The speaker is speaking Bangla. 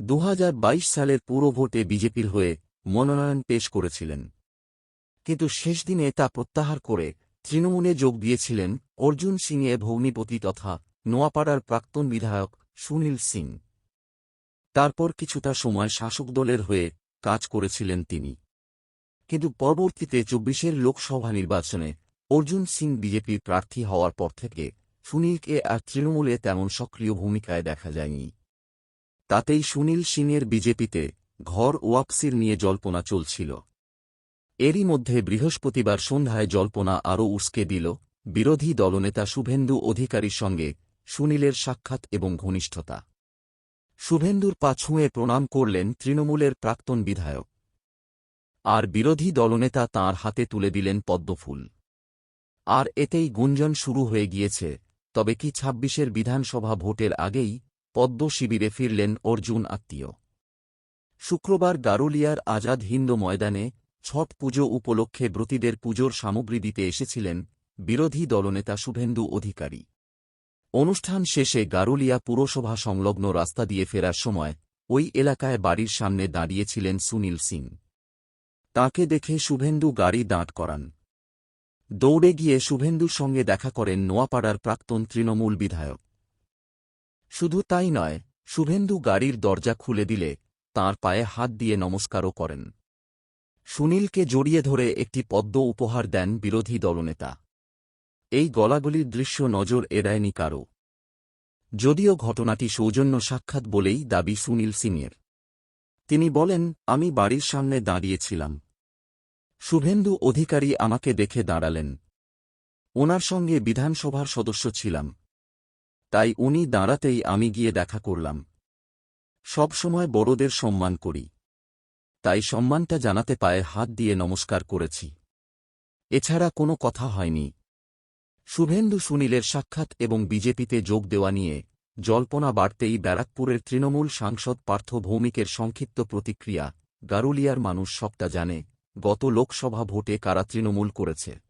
দু হাজার বাইশ সালের পুরো ভোটে বিজেপির হয়ে মনোনয়ন পেশ করেছিলেন। কিন্তু শেষ দিনে তা প্রত্যাহার করে তৃণমূলে যোগ দিয়েছিলেন অর্জুন সিংয়ে ভৌনিপতি তথা নোয়াপাড়ার প্রাক্তন বিধায়ক সুনীল সিং। তারপর কিছুটা সময় শাসক দলের হয়ে কাজ করেছিলেন তিনি। কিন্তু পরবর্তীতে চব্বিশের লোকসভা নির্বাচনে অর্জুন সিং বিজেপির প্রার্থী হওয়ার পর থেকে সুনীলকে আর তৃণমূলে তেমন সক্রিয় ভূমিকায় দেখা যায়নি। তাতেই সুনীল সিংয়ের বিজেপিতে ঘর ওয়াপসির নিয়ে জল্পনা চলছিল। এরই মধ্যে বৃহস্পতিবার সন্ধ্যায় জল্পনা আরও উস্কে দিল বিরোধী দলনেতা শুভেন্দু অধিকারীর সঙ্গে সুনীলের সাক্ষাৎ এবং ঘনিষ্ঠতা। শুভেন্দুর পা ছুঁয়ে প্রণাম করলেন তৃণমূলের প্রাক্তন বিধায়ক। আর বিরোধী দলনেতা তাঁর হাতে তুলে দিলেন পদ্মফুল। আর এতেই গুঞ্জন শুরু হয়ে গিয়েছে, তবে কি ছাব্বিশের বিধানসভা ভোটের আগেই পদ্ম শিবিরে ফিরলেন অর্জুন আত্মীয়। শুক্রবার গারুলিয়ার আজাদ হিন্দ ময়দানে ছট পুজো উপলক্ষে ব্রতীদের পুজোর সামগ্রী দিতে এসেছিলেন বিরোধী দলনেতা শুভেন্দু অধিকারী। অনুষ্ঠান শেষে গারুলিয়া পুরসভা সংলগ্ন রাস্তা দিয়ে ফেরার সময় ওই এলাকায় বাড়ির সামনে দাঁড়িয়েছিলেন সুনীল সিং। তাকে দেখে শুভেন্দু গাড়ি দাঁড় করান। দৌড়ে গিয়ে শুভেন্দুর সঙ্গে দেখা করেন নোয়াপাড়ার প্রাক্তন তৃণমূল বিধায়ক। শুধু তাই নয়, শুভেন্দু গাড়ির দরজা খুলে দিলে তাঁর পায়ে হাত দিয়ে নমস্কারও করেন। সুনীলকে জড়িয়ে ধরে একটি পদ্ম উপহার দেন বিরোধী দলনেতা। এই গলাগলির দৃশ্য নজর এড়ায়নি কারও। যদিও ঘটনাটি সৌজন্য সাক্ষাৎ বলেই দাবি সুনীল সিংয়ের তিনি বলেন, আমি বাড়ির সামনে দাঁড়িয়েছিলাম। শুভেন্দু অধিকারী আমাকে দেখে দাঁড়ালেন। ওনার সঙ্গে বিধানসভার সদস্য ছিলাম। তাই উনি দাঁড়াতেই আমি গিয়ে দেখা করলাম। সবসময় বড়দের সম্মান করি। তাই সম্মানটা জানাতে পায়ে হাত দিয়ে নমস্কার করেছি। এছাড়া কোনো কথা হয়নি। শুভেন্দু সুনীলের সাক্ষাৎ এবং বিজেপিতে যোগ দেওয়া নিয়ে জল্পনা বাড়তেই ব্যারাকপুরের তৃণমূল সাংসদ পার্থ ভৌমিকের সংক্ষিপ্ত প্রতিক্রিয়া গারুলিয়ার মানুষ সবটা জানে, গত লোকসভা ভোটে কারা তৃণমূল করেছে।